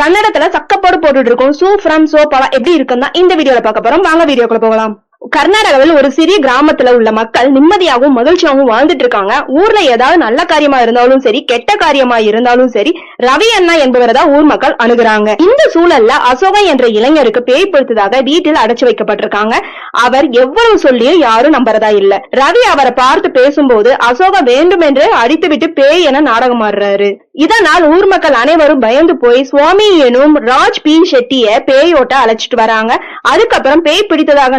கன்னடத்துல சக்கப்போடு போட்டுட்டு இருக்கோம். சூ ஃப்ரம் சோ படம் எப்படி இருக்குன்னா இந்த வீடியோல பார்க்க போறோம். வாங்க வீடியோக்குள்ள போகலாம். கர்நாடகாவில் ஒரு சிறிய கிராமத்துல உள்ள மக்கள் நிம்மதியாகவும் மகிழ்ச்சியாகவும் வாழ்ந்துட்டு இருக்காங்க ஊர்ல ஏதாவது நல்ல காரியமா இருந்தாலும் சரி கெட்ட காரியமா இருந்தாலும் சரி ரவி அண்ணா என்பவரை தான் ஊர் மக்கள் அணுகுறாங்க. இந்த சூழல்ல அசோகா என்ற இளைஞருக்கு பேய் பிடித்ததாக வீட்டில் அடைச்சு வைக்கப்பட்டிருக்காங்க. அவர் எவ்வளவு சொல்லியும் யாரும் நம்புறதா இல்ல. ரவி அவரை பார்த்து பேசும்போது அசோகா வேண்டுமென்று அடித்துவிட்டு பேய் என நாடகம் ஆடுறாரு இதனால் ஊர் மக்கள் அனைவரும் பயந்து போய் சுவாமி எனும் ராஜ் பி ஷெட்டிய பேயோட்ட அழைச்சிட்டு வராங்க. அதுக்கப்புறம் பேய் பிடித்ததாக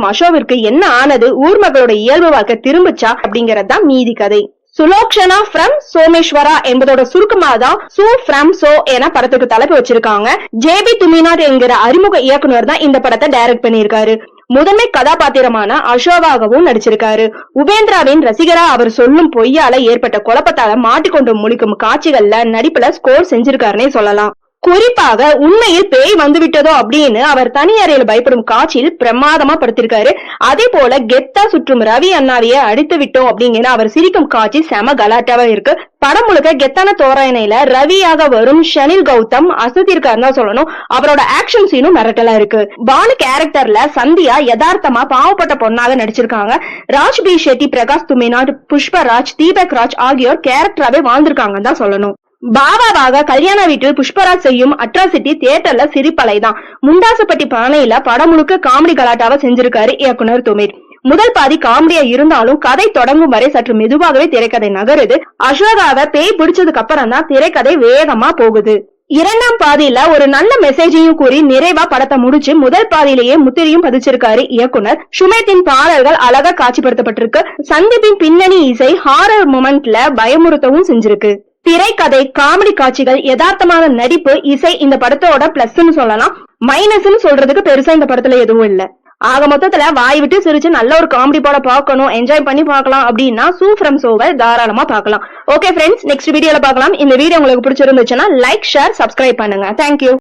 மற்றும் அசோவிற்கு என்ன ஆனது? ஊர் மக்களோட இயல்பு வாழ்க்கை திரும்பிச்சா? அப்படிங்கறது தான் மீதி கதை. சுலோக்ஷனா ஃப்ரம் சோமேஸ்வரா என்பதோட சுருக்கமா தான் சூ ஃப்ரம் சோ என படத்துக்கு தலைப்பு வச்சிருக்காங்க. ஜேபி துமிநாத் என்கிற அறிமுக இயக்குனர் தான் இந்த படத்தை டைரக்ட் பண்ணியிருக்காரு. முதன்மை கதாபாத்திரமான அசோகாகவும் நடிச்சிருக்காரு. உபேந்திராவின் ரசிகரா அவர் சொல்லும் பொய்யால ஏற்பட்ட குழப்பத்தால மாட்டிக்கொண்டு முழிக்கும் காட்சிகள்ல நடிப்புல ஸ்கோர் செஞ்சிருக்காருன்னே சொல்லலாம். குறிப்பாக உண்மையில் பேய் வந்து விட்டதோ அப்படின்னு அவர் தனி அறையில் பயப்படும் காட்சியில் பிரமாதமா படுத்திருக்காரு. அதே போல கெத்தா சுற்றும் ரவி அண்ணாவையே அடித்து விட்டோம் அப்படிங்கிற அவர் சிரிக்கும் காட்சி செம கலாட்டாவா இருக்கு. படம் முழுக்க கெத்தான தோராயணையில ரவியாக வரும் ஷனில் கௌதம் அசத்திருக்காருன்னு தான் சொல்லணும். அவரோட ஆக்ஷன் சீனும் மிரட்டலா இருக்கு. பானு கேரக்டர்ல சந்தியா யதார்த்தமா பாவப்பட்ட பொண்ணாக நடிச்சிருக்காங்க. ராஜ் பி ஷெட்டி பிரகாஷ் துமிநாட் புஷ்பராஜ் தீபக் ராஜ் ஆகியோர் கேரக்டராவே வாழ்ந்திருக்காங்கன்னு தான் சொல்லணும். பாபாவாக கல்யாண வீட்டில் புஷ்பராஜ் செய்யும் அட்ராசிட்டி தியேட்டர்ல சிரிப்பலைதான். முண்டாசுப்பட்டி பானையில படம் முழுக்க காமெடி கலாட்டாவா செஞ்சிருக்காரு இயக்குனர் துமிர். முதல் பாதி காமெடியா இருந்தாலும் கதை தொடங்கும் வரை சற்று மெதுவாகவே திரைக்கதை நகருது. அசோகாவை பேய் பிடிச்சதுக்கு அப்புறம் தான் திரைக்கதை வேகமா போகுது. இரண்டாம் பாதியில ஒரு நல்ல மெசேஜையும் கூறி நிறைவா படத்தை முடிச்சு முதல் பாதியிலேயே முத்திரையும் பதிச்சிருக்காரு இயக்குனர். சுமேத்தின் பாடல்கள் அழகா காட்சிப்படுத்தப்பட்டிருக்கு. சந்தீப்பின் பின்னணி இசை ஹாரர் மொமெண்ட்ல பயமுறுத்தவும் செஞ்சிருக்கு. திரைக்கதை காமெடி காட்சிகள் யதார்த்தமான நடிப்பு இசை இந்த படத்தோட பிளஸ்ன்னு சொல்லலாம். மைனஸ்ன்னு சொல்றதுக்கு பெருசா இந்த படத்துல எதுவும் இல்ல. ஆக மொத்தத்துல வாய் விட்டு சிரிச்சு நல்ல ஒரு காமெடி படம் பார்க்கணும் என்ஜாய் பண்ணி பார்க்கலாம் அப்படின்னா சூ ஃப்ரம் சோவை தாராளமா பார்க்கலாம். ஓகே ஃப்ரெண்ட்ஸ் நெக்ஸ்ட் வீடியோல பார்க்கலாம். இந்த வீடியோ உங்களுக்கு பிடிச்சிருந்துச்சுன்னா லைக் ஷேர் சப்ஸ்கிரைப் பண்ணுங்க. Thank you